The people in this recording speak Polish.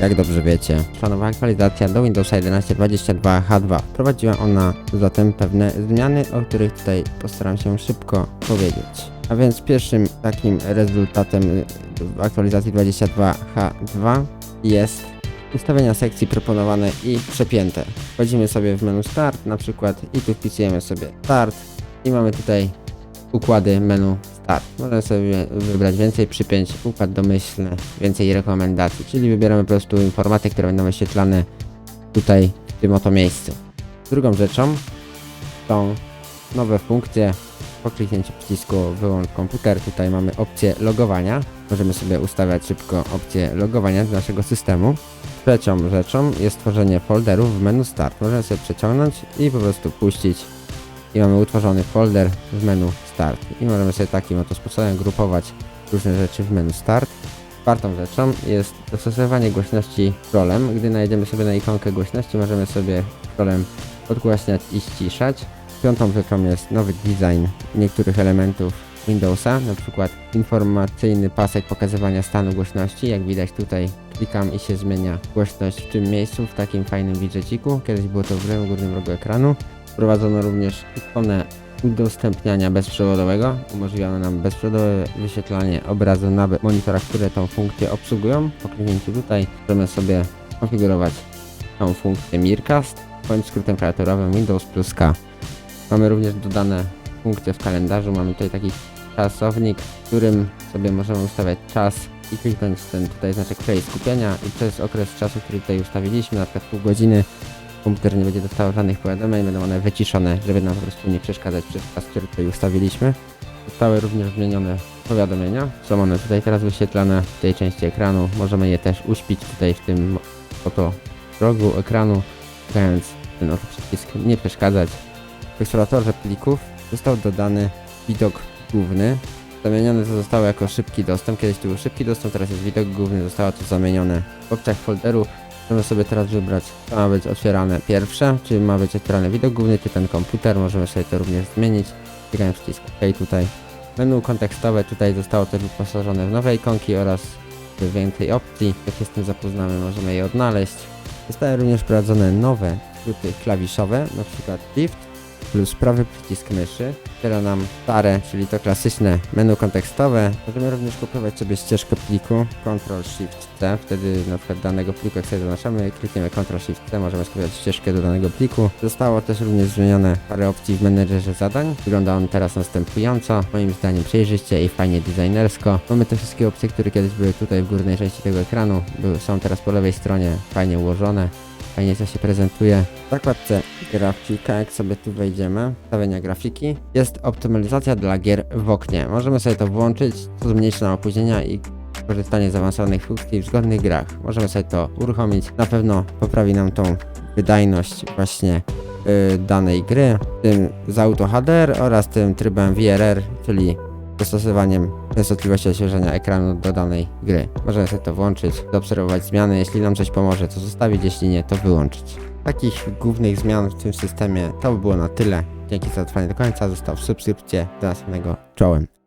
Jak dobrze wiecie, planowa aktualizacja do Windowsa 11 22H2 prowadziła ona zatem pewne zmiany, o których tutaj postaram się szybko powiedzieć. A więc pierwszym takim rezultatem y, aktualizacji 22H2 jest ustawienia sekcji proponowane i przepięte. Wchodzimy sobie w menu Start na przykład i tu wpisujemy sobie Start i mamy tutaj układy menu Start. Możemy sobie wybrać więcej przypięć, układ domyślny, więcej rekomendacji, czyli wybieramy po prostu informacje, które będą wyświetlane tutaj w tym oto miejscu. Drugą rzeczą są nowe funkcje. Po kliknięciu przycisku wyłącz komputer, tutaj mamy opcję logowania. Możemy sobie ustawiać szybko opcję logowania do naszego systemu. Trzecią rzeczą jest tworzenie folderów w menu Start. Możemy sobie przeciągnąć i po prostu puścić i mamy utworzony folder w menu Start. I możemy sobie takim oto sposobem grupować różne rzeczy w menu Start. Czwartą rzeczą jest dostosowanie głośności scrollem. Gdy najdziemy sobie na ikonkę głośności, możemy sobie scrollem podgłaśniać i ściszać. Piątą rzeczą jest nowy design niektórych elementów Windowsa, na przykład informacyjny pasek pokazywania stanu głośności. Jak widać tutaj klikam i się zmienia głośność w tym miejscu, w takim fajnym widgeciku. Kiedyś było to w lewym górnym rogu ekranu. Wprowadzono również ikonę udostępniania bezprzewodowego. Umożliwiono nam bezprzewodowe wyświetlanie obrazu na monitorach, które tą funkcję obsługują. Po kliknięciu tutaj możemy sobie konfigurować tą funkcję Mircast, bądź skrótem klawiaturowym Windows plus K. Mamy również dodane funkcje w kalendarzu. Mamy tutaj taki czasownik, w którym sobie możemy ustawiać czas i kliknąć ten tutaj znaczek play skupienia i przez okres czasu, który tutaj ustawiliśmy, na przykład pół godziny, komputer nie będzie dostawał żadnych powiadomień, będą one wyciszone, żeby nam po prostu nie przeszkadzać przez czas, który tutaj ustawiliśmy. Zostały również zmienione powiadomienia. Są one tutaj teraz wyświetlane w tej części ekranu. Możemy je też uśpić tutaj w tym oto rogu ekranu, klikając ten oto przycisk nie przeszkadzać. W eksploratorze plików został dodany widok główny. Zamienione to zostało jako szybki dostęp. Kiedyś to był szybki dostęp, teraz jest widok główny. Zostało to zamienione w opcjach folderów. Możemy sobie teraz wybrać, co ma być otwierane pierwsze, czy ma być otwierany widok główny, czy ten komputer. Możemy sobie to również zmienić. Klikając przycisk OK tutaj. Menu kontekstowe tutaj zostało też wyposażone w nowe ikonki oraz więcej opcji. Jak się z tym zapoznamy, możemy je odnaleźć. Zostały również wprowadzone nowe skróty klawiszowe, przykład Shift plus prawy przycisk myszy. Otwiera nam stare, czyli to klasyczne menu kontekstowe. Możemy również kupować sobie ścieżkę pliku Ctrl Shift C. Wtedy na przykład danego pliku, jak sobie zaznaczamy, klikniemy Ctrl Shift C, możemy skopiować ścieżkę do danego pliku. Zostało też również zmienione parę opcji w menedżerze zadań. Wygląda on teraz następująco. Moim zdaniem przejrzyście i fajnie designersko. Mamy te wszystkie opcje, które kiedyś były tutaj w górnej części tego ekranu. Były, są teraz po lewej stronie fajnie ułożone. Fajnie to się prezentuje. W zakładce grafika, jak sobie tu wejdziemy, ustawienia grafiki, jest optymalizacja dla gier w oknie. Możemy sobie to włączyć, co zmniejszy nam opóźnienia i korzystanie z zaawansowanych funkcji w zgodnych grach. Możemy sobie to uruchomić. Na pewno poprawi nam tą wydajność właśnie y, danej gry, tym z Auto HDR oraz tym trybem VRR, czyli dostosowaniem częstotliwości odświeżania ekranu do danej gry. Możemy sobie to włączyć, zaobserwować zmiany, jeśli nam coś pomoże, to zostawić, jeśli nie, to wyłączyć. Takich głównych zmian w tym systemie to by było na tyle. Dzięki za trwanie do końca, zostaw subskrypcję, do następnego, czołem.